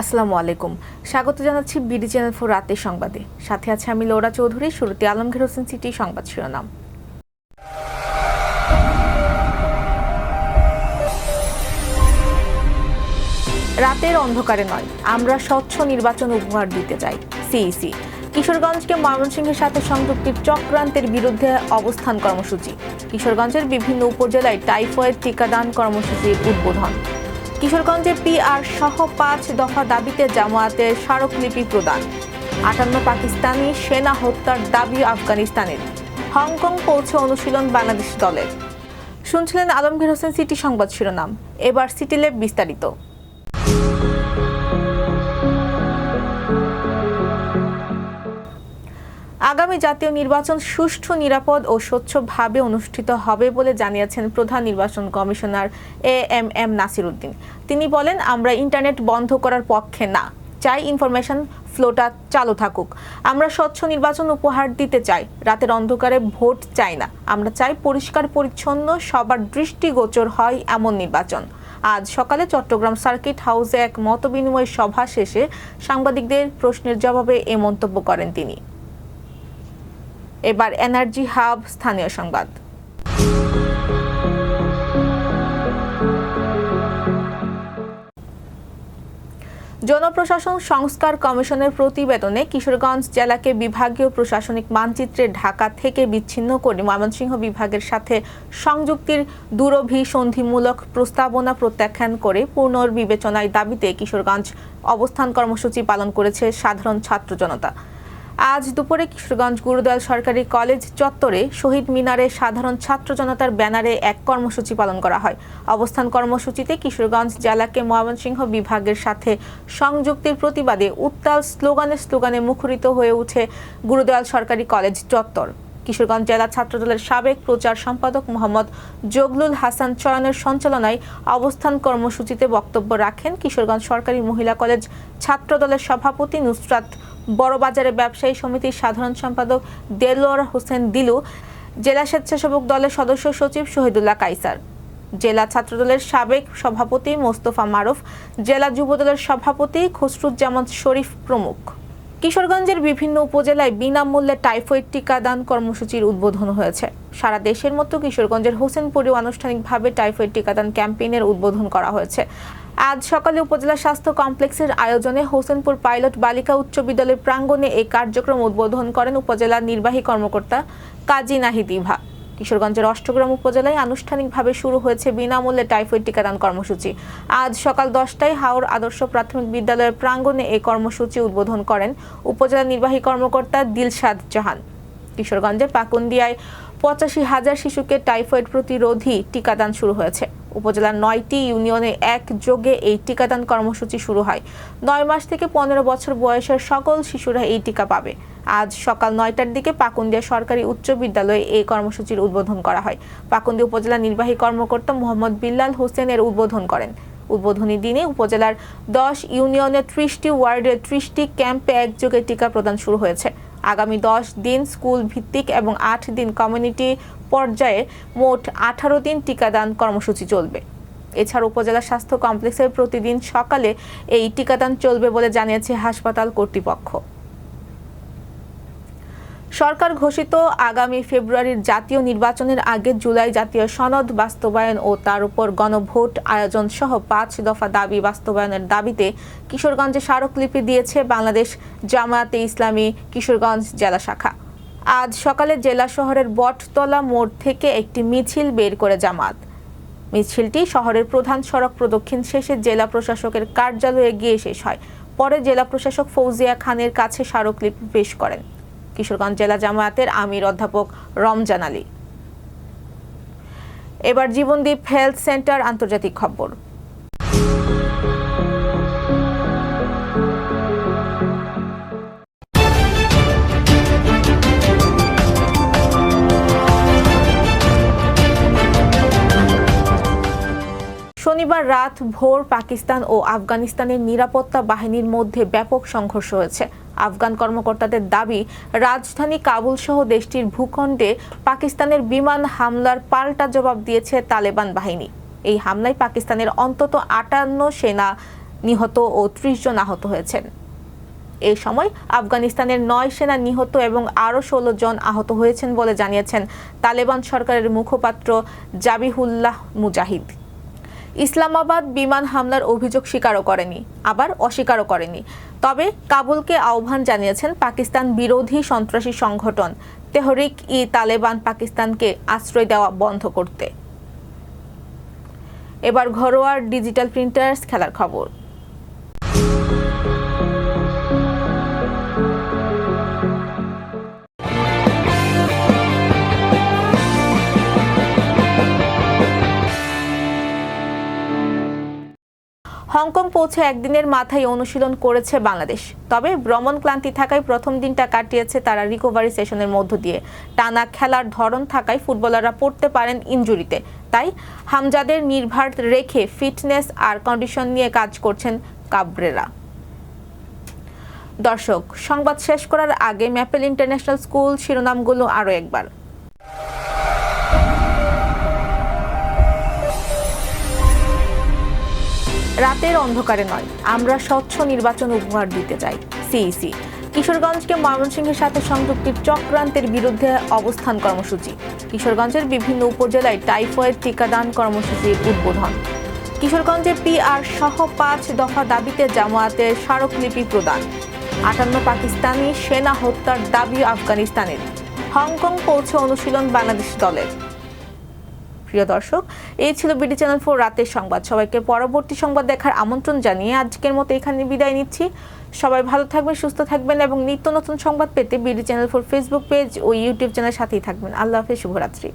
আসসালামু আলাইকুম। স্বাগত জানাচ্ছি বিডি চ্যানেল ফোর রাতের সংবাদে। সাথে আছে আমি লোরা চৌধুরী, শুরুতে আলমগীর হোসেন সিটি সংবাদ শিরোনাম। রাতের অন্ধকারে নয়, আমরা স্বচ্ছ নির্বাচন উপহার দিতে চাই, সিইসি। কিশোরগঞ্জকে ময়মনসিংহের সাথে সংযুক্তির চক্রান্তের বিরুদ্ধে অবস্থান কর্মসূচি। কিশোরগঞ্জের বিভিন্ন উপজেলায় টাইফয়েড টিকাদান কর্মসূচির উদ্বোধন। কিশোরগঞ্জে পিআর সহ পাঁচ দফা দাবিতে জামায়াতের স্মারকলিপি প্রদান। আটান্ন পাকিস্তানি সেনা হত্যার দাবি আফগানিস্তানের। হংকং পৌঁছে অনুশীলন বাংলাদেশ দলের। শুনছিলেন আলমগীর হোসেন সিটি সংবাদ শিরোনাম। এবার সিটি সিটিলেব বিস্তারিত। আগামী জাতীয় নির্বাচন সুষ্ঠু, নিরাপদ ও স্বচ্ছভাবে অনুষ্ঠিত হবে বলে জানিয়েছেন প্রধান নির্বাচন commissioner A M M Nasir Uddin তিনি বলেন, আমরা ইন্টারনেট বন্ধ করার পক্ষে না। চাই ইনফরমেশন ফ্লোটা চালু থাকুক। আমরা স্বচ্ছ নির্বাচন উপহার দিতে চাই। রাতের অন্ধকারে ভোট চাই না। আমরা চাই পরিষ্কার, পরিচ্ছন্ন, সবার দৃষ্টিগোচর হয় এমন নির্বাচন। আজ সকালে চট্টগ্রাম সার্কিট হাউসে এক মতবিনিময় সভা শেষে সাংবাদিকদের প্রশ্নের জবাবে এ মন্তব্য করেন তিনি। এবার এনার্জি হাব, স্থানীয় সংবাদ। জনপ্রশাসন সংস্কার কমিশনের প্রতিবেদনে কিশোরগঞ্জ জেলাকে বিভাগীয় প্রশাসনিক মানচিত্রে ঢাকা থেকে বিচ্ছিন্ন করে ময়মনসিংহ বিভাগের সাথে সংযুক্তির দূরভিসন্ধিমূলক প্রস্তাবনা প্রত্যাখ্যান করে পুনর্বিবেচনায় দাবিতে কিশোরগঞ্জ অবস্থান কর্মসূচি পালন করেছে সাধারণ ছাত্র জনতা। আজ দুপুরে কিশোরগঞ্জ গুরুদয়াল সরকারি কলেজ চত্বরে শহীদ মিনারে সাধারণ ছাত্র জনতার ব্যানারে এক কর্মসূচি পালন করা হয়। অবস্থান কর্মসূচিতে কিশোরগঞ্জ জেলাকে ময়মনসিংহ বিভাগের সাথে সংযুক্তির প্রতিবাদে উত্তাল স্লোগানে স্লোগানে মুখরিত হয়ে উঠে গুরুদয়াল সরকারি কলেজ চত্বর। কিশোরগঞ্জ জেলা ছাত্রদলের সাবেক প্রচার সম্পাদক মোহাম্মদ জগলুল হাসান চয়নের সঞ্চালনায় অবস্থান কর্মসূচিতে বক্তব্য রাখেন কিশোরগঞ্জ সরকারি মহিলা কলেজ ছাত্রদলের সভাপতি নুসরাত বড়বাজারে ব্যবসায়ী সমিতির সাধারণ সম্পাদক দেলোয়ার হোসেন দিলু, জেলা স্বেচ্ছাসেবক দলের সদস্য সচিব শহীদুল্লাহ কাইসার, জেলা ছাত্রদলের সাবেক সভাপতি মোস্তফা মারুফ, জেলা যুবদলের সভাপতি খসরুজ্জামান শরীফ প্রমুখ। কিশোরগঞ্জের বিভিন্ন উপজেলায় বিনামূল্যে টাইফয়েড টিকাদান কর্মসূচির উদ্বোধন হয়েছে। সারা দেশের মতো কিশোরগঞ্জের হোসেনপুরেও আনুষ্ঠানিকভাবে টাইফয়েড টিকাদান ক্যাম্পেইনের উদ্বোধন করা হয়েছে। আজ সকালে উপজেলা স্বাস্থ্য কমপ্লেক্সের আয়োজনে হোসেনপুর পাইলট বালিকা উচ্চ বিদ্যালয়ের প্রাঙ্গণে এই কার্যক্রম উদ্বোধন করেন উপজেলা নির্বাহী কর্মকর্তা কাজী নাহিদ ইভা। কিশোরগঞ্জের অষ্টগ্রাম উপজেলায় আনুষ্ঠানিকভাবে শুরু হয়েছে বিনামূল্যে টাইফয়েড টিকাদান কর্মসূচি। আজ সকাল দশটায় হাওর আদর্শ প্রাথমিক বিদ্যালয়ের প্রাঙ্গণে এই কর্মসূচি উদ্বোধন করেন উপজেলা নির্বাহী কর্মকর্তা দিলশাদ জাহান। কিশোরগঞ্জের পাকুন্দিয়ায় পঁচাশি হাজার শিশুকে টাইফয়েড প্রতিরোধী টিকাদান শুরু হয়েছে। উপজেলার নয়টি ইউনিয়নে একযোগে এই টিকাদান কর্মসূচি শুরু হয়। নয় মাস থেকে পনেরো বছর বয়সের সকল শিশুরা এই টিকা পাবে। আজ সকাল নয়টার দিকে পাকুন্দিয়া সরকারি উচ্চ বিদ্যালয়ে এই কর্মসূচির উদ্বোধন করা হয়। পাকুন্দিয়া উপজেলা নির্বাহী কর্মকর্তা মোহাম্মদ বিল্লাল হোসেন এর উদ্বোধন করেন। উদ্বোধনী দিনে উপজেলার দশ ইউনিয়নের ত্রিশটি ওয়ার্ডের ত্রিশটি ক্যাম্পে একযোগে টিকা প্রদান শুরু হয়েছে। আগামী দশ দিন স্কুল ভিত্তিক এবং আট দিন কমিউনিটি পর্যায়ে মোট আঠারো দিন টিকাদান কর্মসূচি চলবে। এছাড়া উপজেলা স্বাস্থ্য কমপ্লেক্সে প্রতিদিন সকালে এই টিকাদান চলবে বলে জানিয়েছে হাসপাতাল কর্তৃপক্ষ। সরকার ঘোষিত আগামী ফেব্রুয়ারির জাতীয় নির্বাচনের আগে জুলাই জাতীয় সনদ বাস্তবায়ন ও তার উপর গণভোট আয়োজন সহ পাঁচ দফা দাবি বাস্তবায়নের দাবিতে কিশোরগঞ্জে স্মারকলিপি দিয়েছে বাংলাদেশ জামায়াতে ইসলামী কিশোরগঞ্জ জেলা শাখা। আজ সকালে জেলা শহরের বটতলা মোড় থেকে একটি মিছিল বের করে জামাত মিছিলটি শহরের প্রধান সড়ক প্রদক্ষিণ শেষে জেলা প্রশাসকের কার্যালয়ে গিয়ে শেষ হয়। পরে জেলা প্রশাসক ফৌজিয়া খানের কাছে স্মারকলিপি পেশ করেন। কিশোরগঞ্জ জেলা জামায়াতের আমির অধ্যাপক রমজান আলী। এবার জীবনদীপ হেলথ সেন্টার আন্তর্জাতিক খবর। শনিবার রাত ভোর পাকিস্তান ও আফগানিস্তানের নিরাপত্তা বাহিনীর মধ্যে ব্যাপক সংঘর্ষ হয়েছে। আফগান কর্মকর্তাদের দাবি, রাজধানী কাবুল সহ দেশটির ভূখণ্ডে পাকিস্তানের বিমান হামলার পাল্টা জবাব দিয়েছে তালেবান বাহিনী। এই হামলায় পাকিস্তানের অন্তত আটান্ন সেনা নিহত ও ত্রিশ জন আহত হয়েছেন। এই সময় আফগানিস্তানের নয় সেনা নিহত এবং আরও ষোলো জন আহত হয়েছেন বলে জানিয়েছেন তালেবান সরকারের মুখপাত্র জাবিহুল্লাহ মুজাহিদ। ইসলামাবাদ বিমান হামলার অভিযোগ স্বীকারও করেনি, আবার অস্বীকারও করেনি। তবে কাবুলকে আহ্বান জানিয়েছেন পাকিস্তান বিরোধী সন্ত্রাসী সংগঠন। তেহরিক ই তালেবান পাকিস্তানকে আশ্রয় দেওয়া বন্ধ করতে। এবার ঘরোয়ার ডিজিটাল প্রিন্টার্স খেলার খবর। হংকং পৌঁছে একদিনের মাথায় অনুশীলন করেছে বাংলাদেশ। তবে ভ্রমণ ক্লান্তি থাকায় প্রথম দিনটা কাটিয়েছে তারা রিকভারি সেশনের মধ্য দিয়ে। টানা খেলার ধরন থাকায় ফুটবলাররা পড়তে পারেন ইনজুরিতে তাই হামজাদের নির্ভার রেখে ফিটনেস আর কন্ডিশন নিয়ে কাজ করছেন কাবরেরা। দর্শক, সংবাদ শেষ করার আগে ম্যাপেল ইন্টারন্যাশনাল স্কুল শিরোনামগুলো আরও একবার। রাতের অন্ধকারে নয়। আমরা স্বচ্ছ নির্বাচন উপহার দিতে চাই, সিইসি। কিশোরগঞ্জকে ময়মনসিংহের সাথে সংযুক্তির চক্রান্তের বিরুদ্ধে অবস্থান কর্মসূচি। কিশোরগঞ্জের বিভিন্ন উপজেলায় টাইফয়েড টিকাদান কর্মসূচির উদ্বোধন। কিশোরগঞ্জে পিআর সহ পাঁচ দফা দাবিতে জামায়াতের স্মারকলিপি প্রদান। আটান্ন পাকিস্তানি সেনা হত্যার দাবি আফগানিস্তানের। হংকং পৌঁছে অনুশীলন বাংলাদেশ দলের। প্রিয় দর্শক এই ছিল বিডি চ্যানেল ফোর রাতের সংবাদ। সবাইকে পরবর্তী সংবাদ দেখার আমন্ত্রণ জানিয়ে আজকের মতো এখানে বিদায় নিচ্ছি। সবাই ভালো থাকবেন, সুস্থ থাকবেন এবং নিত্য নতুন সংবাদ পেতে BD channel four Facebook page ও ইউটিউব চ্যানেল সাথেই থাকবেন। আল্লাহ হাফেজ, শুভরাত্রি।